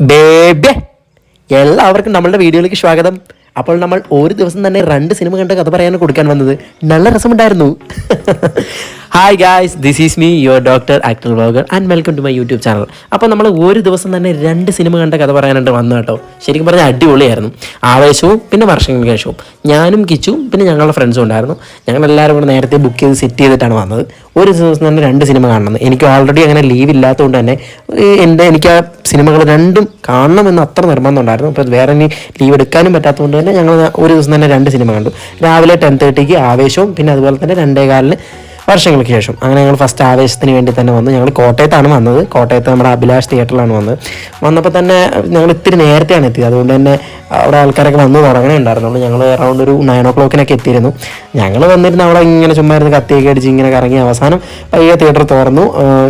ബേബേ. എല്ലാവർക്കും നമ്മളുടെ വീഡിയോയിലേക്ക് സ്വാഗതം. അപ്പോൾ നമ്മൾ ഒരു ദിവസം തന്നെ രണ്ട് സിനിമ കണ്ട കഥ പറയാൻ കൊടുക്കാൻ വന്നത്. നല്ല രസമുണ്ടായിരുന്നു. Hi guys this is me your doctor actor vlogger and welcome to my YouTube channel അപ്പോൾ നമ്മൾ ഒരു ദിവസം തന്നെ രണ്ട് സിനിമ കണ്ട കഥ പറയാനായിട്ട് വന്നു കേട്ടോ. ശരിക്കും പറഞ്ഞാൽ അടിപൊളിയായിരുന്നു. ആവേശവും പിന്നെ വർഷങ്ങൾക്ക് ശേഷവും ഞാനും കിച്ചും പിന്നെ ഞങ്ങളുടെ ഫ്രണ്ട്സും ഉണ്ടായിരുന്നു. ഞങ്ങൾ എല്ലാവരും കൂടെ നേരത്തെ ബുക്ക് ചെയ്ത് സെറ്റ് ചെയ്തിട്ടാണ് വന്നത്. ഒരു ദിവസം തന്നെ രണ്ട് സിനിമ കാണണം. എനിക്ക് ഓൾറെഡി അങ്ങനെ ലീവ് ഇല്ലാത്തതുകൊണ്ട് തന്നെ എന്റെ എനിക്ക് ആ സിനിമകൾ രണ്ടും കാണണമെന്ന് അത്ര നിർബന്ധം ഉണ്ടായിരുന്നു. അപ്പോൾ വേറെ ഇനി ലീവ് എടുക്കാനും പറ്റാത്തതുകൊണ്ട് തന്നെ ഞങ്ങൾ ഒരു ദിവസം തന്നെ രണ്ട് സിനിമ കണ്ടു. രാവിലെ ടെൻ തേർട്ടിക്ക് ആവേശവും പിന്നെ അതുപോലെ തന്നെ രണ്ടേകാലിന് വർഷങ്ങൾക്ക് ശേഷം. അങ്ങനെ ഞങ്ങൾ ഫസ്റ്റ് ആവേശത്തിന് വേണ്ടി തന്നെ വന്നു ഞങ്ങൾ കോട്ടയത്താണ് വന്നത്. കോട്ടയത്ത് നമ്മുടെ അഭിലാഷ് തിയേറ്ററിലാണ് വന്നത്. വന്നപ്പോൾ തന്നെ ഞങ്ങൾ ഇത്തിരി നേരത്തെയാണ് എത്തിയത്. അതുകൊണ്ട് തന്നെ അവിടെ ആൾക്കാരൊക്കെ വന്നു തുടങ്ങണേ ഞങ്ങൾ അറൗണ്ട് ഒരു നയൻ ഓ ക്ലോക്കിനൊക്കെ എത്തിയിരുന്നു. ഞങ്ങൾ വന്നിരുന്ന അവിടെ ഇങ്ങനെ ചുമ്മാ ഇരുന്ന് കത്തിയൊക്കെ അടിച്ച് ഇങ്ങനെ കറങ്ങി അവസാനം പയ്യെ തിയേറ്റർ തുറന്നു.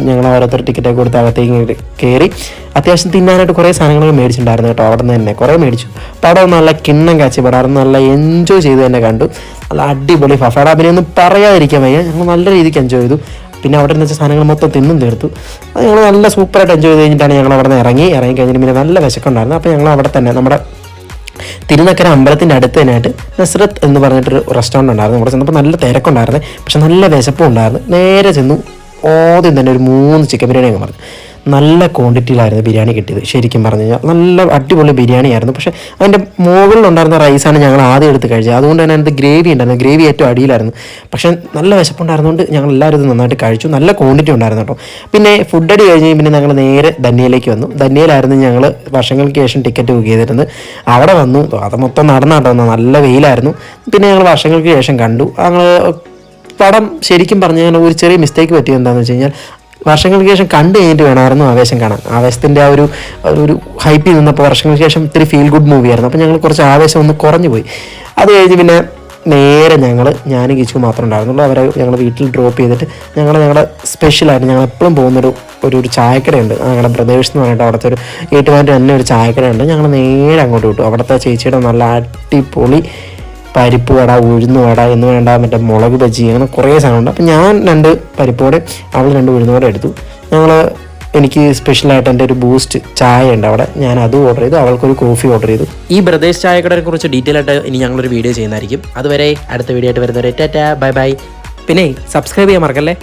ഞങ്ങൾ ഓരോരുത്തർ ടിക്കറ്റൊക്കെ കൊടുത്ത് അകത്തേക്ക് കയറി അത്യാവശ്യം തിന്നാനായിട്ട് കുറേ സാധനങ്ങൾ മേടിച്ചിട്ടുണ്ടായിരുന്നു കേട്ടോ അവിടെ നിന്ന് തന്നെ. കുറേ മേടിച്ചു. അപ്പോൾ അവിടെ നല്ല കിണ്ണം കാച്ചി നല്ല എൻജോയ് ചെയ്ത് തന്നെ കണ്ടു. നല്ല അടിപൊളി ഫഫയുടെ പിന്നെ ഒന്നും പറയാതിരിക്കാൻ വയ്യ. ഞങ്ങൾ നല്ല രീതിക്ക് എൻജോയ് ചെയ്തു. പിന്നെ അവിടെ നിന്ന് വെച്ച സാധനങ്ങൾ മൊത്തം തിന്നും തീർത്തു. അത് ഞങ്ങൾ നല്ല സൂപ്പറായിട്ട് എൻജോയ് കഴിഞ്ഞിട്ടാണ് ഞങ്ങൾ അവിടെ നിന്ന് ഇറങ്ങി. ഇറങ്ങി കഴിഞ്ഞിട്ട് പിന്നെ നല്ല വിശക്കുണ്ടായിരുന്നു അപ്പോൾ ഞങ്ങൾ അവിടെ തന്നെ നമ്മുടെ തിരുനക്കര അമ്പലത്തിന്റെ അടുത്ത് തന്നെയായിട്ട് നസ്രത്ത് എന്ന് പറഞ്ഞിട്ടൊരു റെസ്റ്റോറന്റ് ഉണ്ടായിരുന്നു. അവിടെ ചെന്നപ്പോൾ നല്ല തിരക്കുണ്ടായിരുന്നു. പക്ഷെ നല്ല വിശപ്പും ഉണ്ടായിരുന്നു. നേരെ ചെന്നു. ആദ്യം തന്നെ ഒരു മൂന്ന് ചിക്കൻ ബിരിയാണി അങ്ങ് പറഞ്ഞു നല്ല ക്വാണ്ടിറ്റിയിലായിരുന്നു ബിരിയാണി കിട്ടിയത് ശരിക്കും പറഞ്ഞു കഴിഞ്ഞാൽ. നല്ല അടിപൊളി ബിരിയാണി ആയിരുന്നു പക്ഷേ അതിന്റെ മുകളിലുണ്ടായിരുന്ന റൈസാണ് ഞങ്ങൾ ആദ്യം എടുത്ത് കഴിച്ചത്. അതുകൊണ്ട് തന്നെ അതിന്റെ ഗ്രേവി ഉണ്ടായിരുന്നു. ഗ്രേവി ഏറ്റവും അടിയിലായിരുന്നു. പക്ഷേ നല്ല വിശപ്പുണ്ടായിരുന്നുകൊണ്ട് ഞങ്ങൾ എല്ലാവരും ഇത് നന്നായിട്ട് കഴിച്ചു. നല്ല ക്വാണ്ടിറ്റി ഉണ്ടായിരുന്നു കേട്ടോ. പിന്നെ ഫുഡ് അടി കഴിഞ്ഞ് പിന്നെ ഞങ്ങൾ നേരെ ധന്യയിലേക്ക് വന്നു. ധന്യയിലായിരുന്നു ഞങ്ങൾ വർഷങ്ങൾക്ക് ശേഷം ടിക്കറ്റ് ബുക്ക് ചെയ്തിരുന്നത്. അവിടെ വന്നു. അത് മൊത്തം നടന്നാട്ടോ. നല്ല വെയിലായിരുന്നു. പിന്നെ ഞങ്ങൾ വർഷങ്ങൾക്ക് ശേഷം കണ്ടു. ഞങ്ങൾ പടം ശരിക്കും പറഞ്ഞു കഴിഞ്ഞാൽ ഒരു ചെറിയ മിസ്റ്റേക്ക് പറ്റിയത് എന്താണെന്ന് വെച്ച് കഴിഞ്ഞാൽ വർഷങ്ങൾക്ക് ശേഷം കണ്ടു കഴിഞ്ഞിട്ട് വേണമായിരുന്നു ആവേശം കാണാൻ. ആവേശത്തിന്റെ ആ ഒരു ഒരു ഹൈപ്പിൽ നിന്നപ്പോൾ വർഷങ്ങൾക്ക് ശേഷം ഇത്തിരി ഫീൽ ഗുഡ് മൂവിയായിരുന്നു അപ്പോൾ ഞങ്ങൾ കുറച്ച് ആവേശം ഒന്ന് കുറഞ്ഞു പോയി. അത് കഴിഞ്ഞ് പിന്നെ നേരെ ഞങ്ങൾ ഞാൻ കിച്ചു മാത്രമേ ഉണ്ടായിരുന്നുള്ളൂ. അവരെ ഞങ്ങൾ വീട്ടിൽ ഡ്രോപ്പ് ചെയ്തിട്ട് ഞങ്ങൾ ഞങ്ങളുടെ സ്പെഷ്യലായിട്ട് ഞങ്ങൾ എപ്പോഴും പോകുന്നൊരു ഒരു ഒരു ചായക്കടയുണ്ട്. ഞങ്ങളുടെ ബ്രദേഴ്സ് എന്ന് പറഞ്ഞിട്ട് അവിടുത്തെ ഒരു ഏറ്റുമാന്റെ തന്നെ ഒരു ചായക്കടയുണ്ട്. ഞങ്ങൾ നേരെ അങ്ങോട്ട് വിട്ടു. അവിടുത്തെ ചേച്ചിയുടെ നല്ല അടിപൊളി പരിപ്പ് വട ഉഴുന്ന് വട എന്ന് വേണ്ട മറ്റേ മുളക് ബജി അങ്ങനെ കുറേ സാധനമുണ്ട് അപ്പം ഞാൻ രണ്ട് പരിപ്പ് വട അവൾ രണ്ട് ഉഴുന്ന് വട എടുത്തു. ഞങ്ങൾ എനിക്ക് സ്പെഷ്യലായിട്ട് എന്റെ ഒരു ബൂസ്റ്റ് ചായ ഉണ്ട് അവിടെ. ഞാൻ അതും ഓർഡർ ചെയ്തു. അവൾക്കൊരു കോഫി ഓർഡർ ചെയ്തു. ഈ ബ്രദേശ് ചായക്കടയെ കുറിച്ച് ഡീറ്റെയിൽ ആയിട്ട് ഇനി ഞങ്ങളൊരു വീഡിയോ ചെയ്യുന്നതായിരിക്കും. അതുവരെ അടുത്ത വീഡിയോ ആയിട്ട് വരുന്നവരെ ടാറ്റാ ബൈ ബൈ. പിന്നെ സബ്സ്ക്രൈബ് ചെയ്യാൻ മറക്കല്ലേ?